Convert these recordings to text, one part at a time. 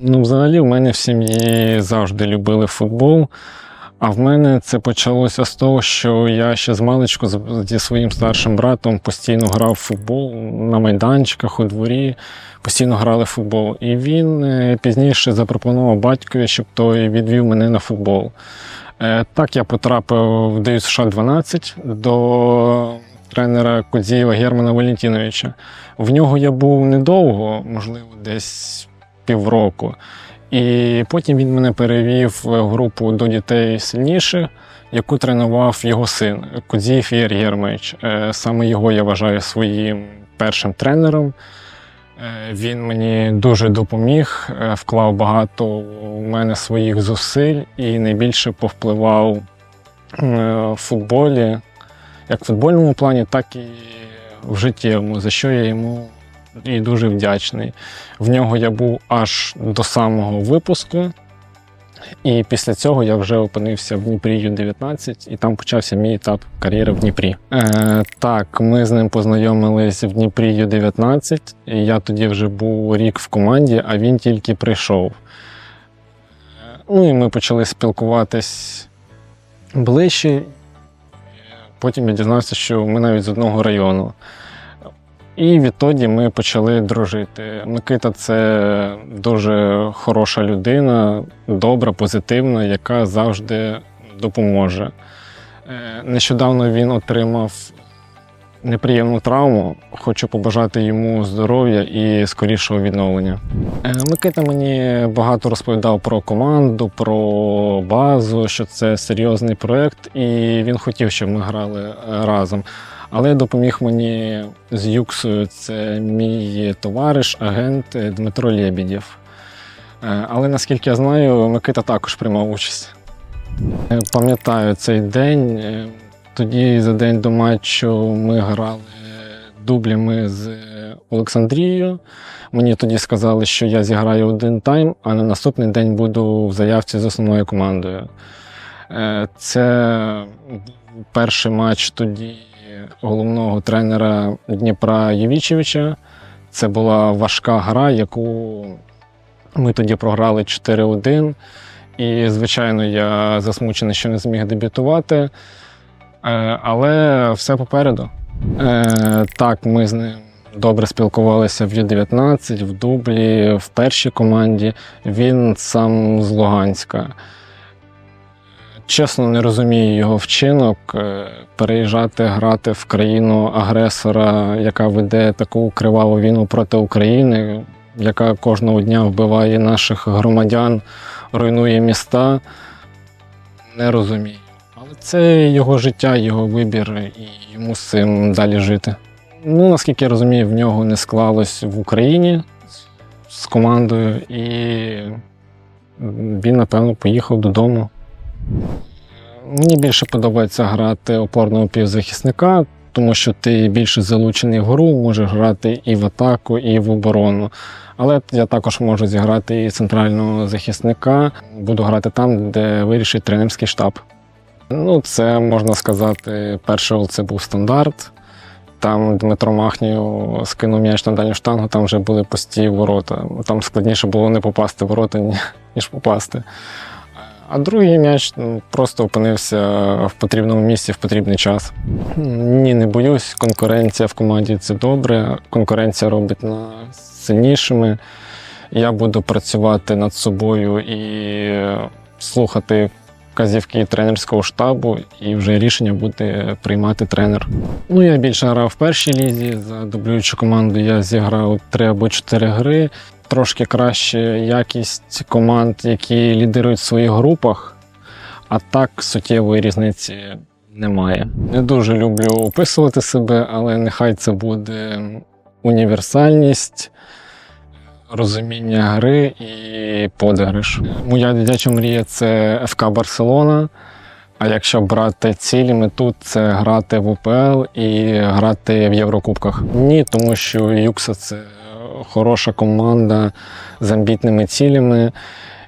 Ну, взагалі, в мене в сім'ї завжди любили футбол. А в мене це почалося з того, що я ще з маличку зі своїм старшим братом постійно грав в футбол на майданчиках у дворі, постійно грали в футбол. І він е, пізніше запропонував батькові, щоб той відвів мене на футбол. Е, Так я потрапив в ДЮСШ 12 до тренера Кудзієва Германа Валентиновича. В нього я був недовго, можливо, десь півроку. І потім він мене перевів в групу до дітей сильніших, яку тренував його син Кудзієв Ігор Єрмович. Е, Саме його я вважаю своїм першим тренером. Е, Він мені дуже допоміг, е, вклав багато у мене своїх зусиль і найбільше повпливав в футболі, як в футбольному плані, так і в життєвому, за що я йому і дуже вдячний. В нього я був аж до самого випуску. І після цього я вже опинився в Дніпрі Ю-19, і там почався мій етап кар'єри в Дніпрі. Е, так, ми з ним познайомились в Дніпрі Ю-19. і Я тоді вже був рік в команді, а він тільки прийшов. Ну і ми почали спілкуватись ближче. Потім я дізнався, що ми навіть з одного району. І відтоді ми почали дружити. Микита це дуже хороша людина, добра, позитивна, яка завжди допоможе. Е, Нещодавно він отримав неприємну травму. Хочу побажати йому здоров'я і скорішого відновлення. Е, Микита мені багато розповідав про команду, про базу, що це серйозний проєкт, і він хотів, щоб ми грали разом. Але допоміг мені з Юксою. Це мій товариш, агент е, Дмитро Лєбідєв. Е, Але наскільки я знаю, Микита також приймав участь. Е, Пам'ятаю цей день. Е, Тоді за день до матчу ми грали дублями з е, Олександрією. Мені тоді сказали, що я зіграю один тайм, а на наступний день буду в заявці з основною командою. Е, Це перший матч тоді головного тренера Дніпра Євічевича. Це була важка гра, яку ми тоді програли 4-1. І, звичайно, я засмучений, що не зміг дебютувати. Е, Але все попереду. Е, Так, ми з ним добре спілкувалися в Ю-19, в дублі, в першій команді. Він сам з Луганська. Чесно, не розумію його вчинок. е, Переїжджати грати в країну агресора, яка веде таку криваву війну проти України, яка кожного дня вбиває наших громадян, руйнує міста. Не розумію. Але це його життя, його вибір, і йому з цим далі жити. Ну, наскільки я розумію, в нього не склалось в Україні з командою, і він, напевно, поїхав додому. Мені більше подобається грати опорного півзахисника, тому що ти більше залучений в гру, можеш грати і в атаку, і в оборону. Але я також можу зіграти і центрального захисника. Буду грати там, де вирішить тренерський штаб. Ну, це можна сказати, перший це був стандарт. Там Дмитро Махнів скинув м'яч на дальню штангу, там вже були пусті ворота. Там складніше було не попасти в ворота, ніж попасти. А другий м'яч ну, просто опинився в потрібному місці в потрібний час. Ні, не боюсь. Конкуренція в команді це добре. Конкуренція робить нас сильнішими. Я буду працювати над собою і слухати вказівки тренерського штабу, і вже рішення буде приймати тренер. Ну, я більше грав в першій лізі. За дублюючу команду я зіграв три або чотири гри. Трошки краще якість команд, які лідирують в своїх групах, а так суттєвої різниці немає. Не дуже люблю описувати себе, але нехай це буде універсальність, розуміння гри і подигриш. Моя дитяча мрія це ФК Барселона. А якщо брати цілі мету, це грати в УПЛ і грати в Єврокубках. Ні, тому що Юкса це хороша команда з амбітними цілями,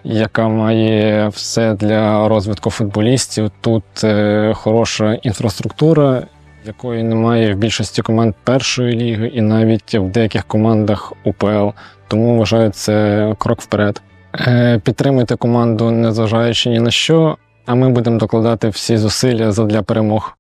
яка має все для розвитку футболістів. Тут е, хороша інфраструктура, якої немає в більшості команд першої ліги і навіть в деяких командах УПЛ. Тому вважаю це крок вперед. Е, Підтримуйте команду, незважаючи ні на що, а ми будемо докладати всі зусилля задля перемог.